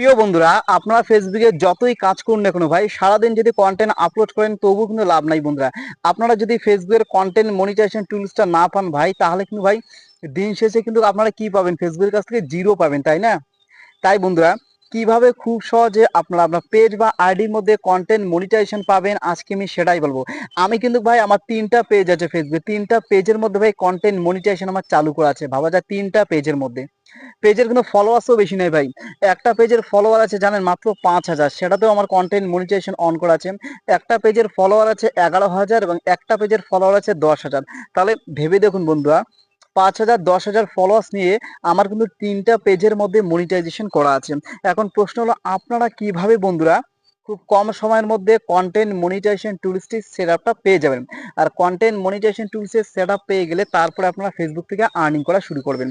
প্রিয় বন্ধুরা, আপনারা ফেসবুকে যতই কাজ করুন না কোনো ভাই, সারাদিন যদি কন্টেন্ট আপলোড করেন তবু কিন্তু লাভ নাই বন্ধুরা। আপনারা যদি ফেসবুকের কন্টেন্ট মনিটাইজেশন টুলসটা না পান ভাই, তাহলে কিন্তু ভাই, দিন শেষে কিন্তু আপনারা কি পাবেন? ফেসবুকের কাছ থেকে জিরো পাবেন, তাই না? তাই বন্ধুরা কীভাবে খুব সহজে আপনারা আপনার পেজ বা আইডির মধ্যে কন্টেন্ট মনিটাইজেশন পাবেন, আজকে আমি সেটাই বলব। আমি কিন্তু ভাই আমার তিনটা পেজ আছে ফেসবুকে তিনটা পেজের মধ্যে ভাই কন্টেন্ট মনিটাইজেশন আমার চালু করা আছে, ভাবা যায় তিনটা পেজের মধ্যে। পেজের কোনো ফলোয়ার্সও বেশি নেই ভাই। একটা পেজের ফলোয়ার আছে জানেন মাত্র পাঁচ হাজার, সেটাতেও আমার কন্টেন্ট মনিটাইজেশন অন করা আছে। একটা পেজের ফলোয়ার আছে এগারো হাজার এবং একটা পেজের ফলোয়ার আছে দশ হাজার। তাহলে ভেবে দেখুন বন্ধুরা পাঁচ হাজার, দশ হাজার ফলোয়ার্স নিয়ে আমার কিন্তু তিনটা পেজের মধ্যে মনিটাইজেশন করা আছে। এখন প্রশ্ন হলো, আপনারা কীভাবে বন্ধুরা খুব কম সময়ের মধ্যে কন্টেন্ট মনিটাইজেশন টুলসটি সেট আপটা পেয়ে যাবেন? আর কন্টেন্ট মনিটাইজেশন টুলসের সেট পেয়ে গেলে তারপরে আপনারা ফেসবুক থেকে আর্নিং করা শুরু করবেন।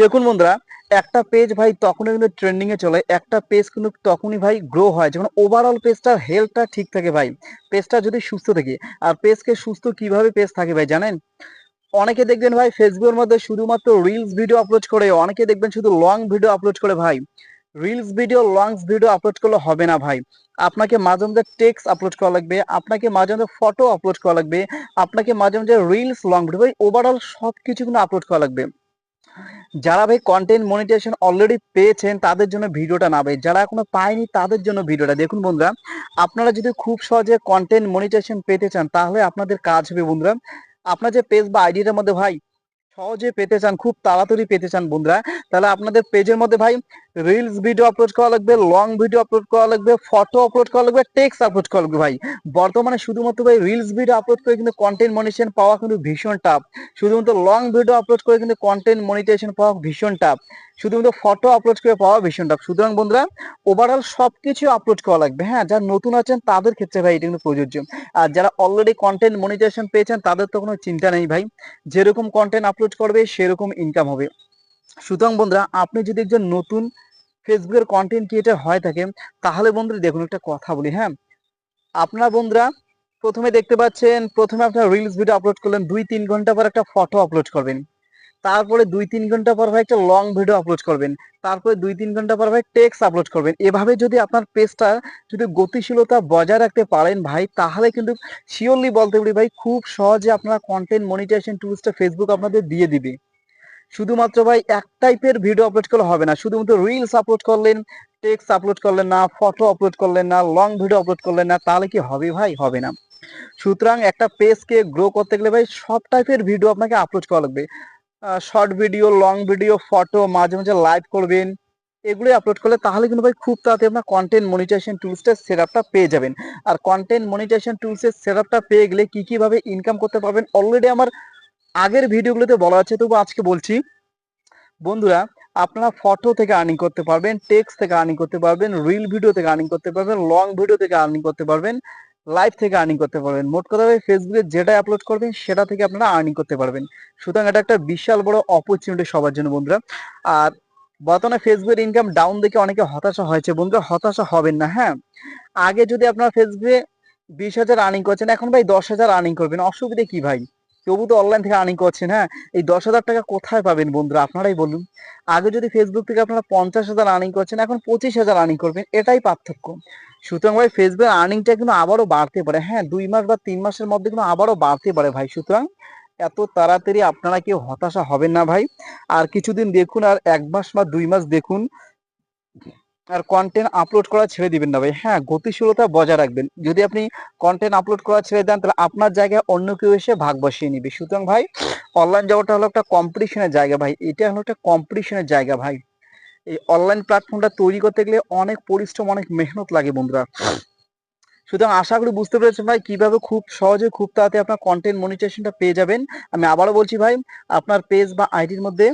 দেখুন বন্ধুরা, একটা পেজ ভাই তখনই কিন্তু ট্রেন্ডিং এ চলে, একটা পেজ কিন্তু তখনই ভাই গ্রো হয়। যখন ওভারঅল পেজটার হেলথটা ঠিক থাকে ভাই। পেজটা যদি সুস্থ থাকে, আর পেজকে সুস্থ কীভাবে পেজ থাকে ভাই জানেন? অনেকে দেখবেন ভাই ফেসবুকের মধ্যে শুধুমাত্র রিলস ভিডিও আপলোড করে, অনেকে দেখবেন শুধু লং ভিডিও আপলোড করে ভাই। Reels video longs video upload করলে হবে না ভাই। আপনাকে মাঝে মাঝে টেক্সট আপলোড করা লাগবে, আপনাকে মাঝে মাঝে ফটো আপলোড করা লাগবে, আপনাকে মাঝে মাঝে রিলস লং ভিডিও ভাই ওভারঅল সব কিছু কিন্তু আপলোড করা লাগবে। যারা ভাই কন্টেন্ট মনিটাইজেশন অলরেডি পেয়েছেন, তাদের জন্য ভিডিওটা না ভাই, যারা এখনও পায়নি, তাদের জন্য ভিডিওটা। দেখুন বন্ধুরা, আপনারা যদি খুব সহজে কন্টেন্ট মনিটাইজেশন পেতে চান, তাহলে আপনাদের কাজ হবে বন্ধুরা আপনার যে পেজ বা আইডিটার মধ্যে ভাই সহজে পেতে চান, খুব তাড়াতাড়ি পেতে চান বন্ধুরা। তাহলে আপনাদের পেজের মধ্যে ভাই রিলস ভিডিও আপলোড করা লাগবে লং ভিডিও আপলোড করা লাগবে ফটো আপলোড করা লাগবে টেক্সট আপলোড করা লাগবে ভাই। বর্তমানে শুধুমাত্র ভাই রিলস ভিডিও আপলোড করে কিন্তু কন্টেন্ট মনিটাইজেশন পাওয়া কিন্তু ভীষণ টাফ শুধুমাত্র লং ভিডিও আপলোড করে কিন্তু কন্টেন্ট মনিটাইজেশন পাওয়া ভীষণ টাফ শুধুমাত্র ফটো আপলোড করে পাওয়া ভীষণ টাফ সুতরাং বন্ধুরা ওভারঅল সবকিছু আপলোড করা লাগবে। হ্যাঁ যারা নতুন আছেন তাদের ক্ষেত্রে ভাই এটা কিন্তু প্রযোজ্য। আর যারা অলরেডি কন্টেন্ট মনিটাইজেশন পেয়েছেন তাদের তো কোনো চিন্তা নেই ভাই। যেরকম কন্টেন্ট আপলোড করবে, সেরকম ইনকাম হবে। সুতরাং বন্ধুরা, আপনি যদি একজন নতুন ফেসবুকের কন্টেন্ট ক্রিয়েটার হয় থাকে তাহলে বন্ধুরা দেখুন একটা কথা বলি হ্যাঁ? আপনার বন্ধুরা, প্রথমে দেখতে পাচ্ছেন, প্রথমে আপনার রিলস ভিডিও আপলোড করলেন, দুই তিন ঘণ্টা পর একটা ফটো আপলোড করবেন। তারপরে দুই তিন ঘণ্টা পর ভাই একটা লং ভিডিও আপলোড করবেন। তারপরে দুই তিন ঘণ্টা পর ভাই টেক্সট আপলোড করবেন। এভাবে যদি আপনার পেজটা যদি গতিশীলতা বজায় রাখতে পারেন ভাই, তাহলে কিন্তু শিওরলি বলতে পারি ভাই, খুব সহজে আপনারা কন্টেন্ট মনিটাইজেশন টুলসটা ফেসবুক আপনাদের দিয়ে দিবে। শুধুমাত্র ভাই এক টাইপের ভিডিও আপলোড করলে হবে না, শুধুমাত্র রিলস আপলোড করলেন টেক্সট আপলোড করলেন না ফটো আপলোড করলেন না লং ভিডিও আপলোড করলেন না, তাহলে কি হবে ভাই? হবে না। সুতরাং একটা পেজকে গ্রো করতে গেলে ভাই সব টাইপের ভিডিও আপনাকে আপলোড করা লাগবে। Short video long video photo মাঝে মাঝে লাইভ করবেন। এগুলো আপলোড করলে তাহলে কিন্তু ভাই খুব তাড়াতাড়ি আপনার কন্টেন্ট মনিটাইজেশন টুলসটার সেটআপটা পেয়ে যাবেন। আর কন্টেন্ট মনিটাইজেশন টুলসের সেটআপটা পেয়ে গেলে কী কীভাবে ইনকাম করতে পারবেন অলরেডি আমার আগের ভিডিওগুলোতে বলা আছে তবু আজকে বলছি। বন্ধুরা, আপনারা ফটো থেকে আর্নিং করতে পারবেন টেক্সট থেকে আর্নিং করতে পারবেন রিল ভিডিও থেকে আর্নিং করতে পারবেন লং ভিডিও থেকে আর্নিং করতে পারবেন। লাইভ থেকে আর্নিং করতে পারবেন। মোট কথা ফেসবুকে যেটা আপলোড করবেন, সেটা থেকে আপনারা আর্নিং করতে পারবেন। সুতরাং এটা একটা বিশাল বড় অপরচুনিটি সবার জন্য বন্ধুরা। আর বর্তমানে ফেসবুকের ইনকাম ডাউন দেখে অনেকে হতাশা হয়েছে। বন্ধুরা, হতাশা হবেন না হ্যাঁ? আগে যদি আপনার ফেসবুকে বিশ হাজার আর্নিং করছেন, এখন ভাই দশ হাজার আর্নিং করবেন। অসুবিধে কি ভাই? তবু তো অনলাইন থেকে আর্নিং করছেন হ্যাঁ? এই দশ হাজার টাকা কোথায় পাবেন বন্ধুরা? আপনারাই বলুন। আগে যদি ফেসবুক থেকে আপনারা পঞ্চাশ হাজার আর্নিং করছেন, এখন পঁচিশ হাজার আর্নিং করবেন, এটাই পার্থক্য। সুতরাং ভাই ফেসবুক আর্নিংটা কিন্তু আবারও বাড়তে পারে হ্যাঁ? দুই মাস বা তিন মাসের মধ্যে কিন্তু আবারও বাড়তে পারে ভাই। সুতরাং এত তাড়াতাড়ি আপনারা কেউ হতাশা হবেন না ভাই। আর কিছুদিন দেখুন, আর এক মাস বা দুই মাস দেখুন আর কন্টেন্ট আপলোড করা ছেড়ে দিবেন না ভাই। হ্যাঁ গতিশীলতা বজায় রাখবেন। যদি আপনি কন্টেন্ট আপলোড করা ছেড়ে দেন, তাহলে আপনার জায়গায় অন্য কেউ এসে ভাগ বসিয়ে নিবে। সুতরাং ভাই অনলাইন জগৎটা হলো একটা কম্পিটিশনের জায়গা ভাই। এটা হলো একটা কম্পিটিশনের জায়গা ভাই। এই অনলাইন প্ল্যাটফর্মটা তৈরি করতে গেলে অনেক পরিশ্রম, অনেক মেহনত লাগে বন্ধুরা। সুতরাং আশা করি বুঝতে পেরেছেন ভাই, কীভাবে খুব সহজে, খুব তাড়াতাড়ি আপনার কন্টেন্ট মনিটাইজেশনটা পেয়ে যাবেন। আমি আবারও বলছি ভাই, আপনার পেজ বা আইডির মধ্যে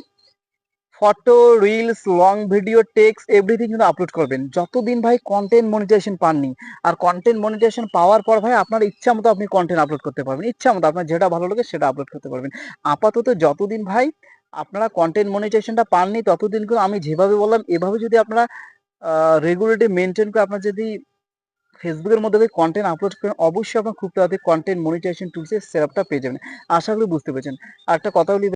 photo reels long video text everything কিন্তু আপলোড করবেন। যতদিন ভাই কন্টেন্ট মনিটাইজেশন পাননি, আর কন্টেন্ট মনিটাইজেশন পাওয়ার পর ভাই আপনার ইচ্ছা মতো আপনি কন্টেন্ট আপলোড করতে পারবেন। ইচ্ছা মতো আপনার যেটা ভালো লাগে সেটা আপলোড করতে পারবেন। আপাতত যতদিন ভাই আপনারা কন্টেন্ট মনিটাইজেশনটা পাননি, ততদিন কিন্তু আমি যেভাবে বললাম, এভাবে যদি আপনারা রেগুলারলি মেনটেন করে আপনার যদি ফেসবুকের মধ্যে যদি কন্টেন্ট আপলোড করেন, অবশ্যই আপনার খুব তাড়াতাড়ি কন্টেন্ট মনিটাইজেশন টুলসের সেটআপটা পেয়ে যাবেন। আশা করি বুঝতে পেরেছেন। আর একটা কথা বলি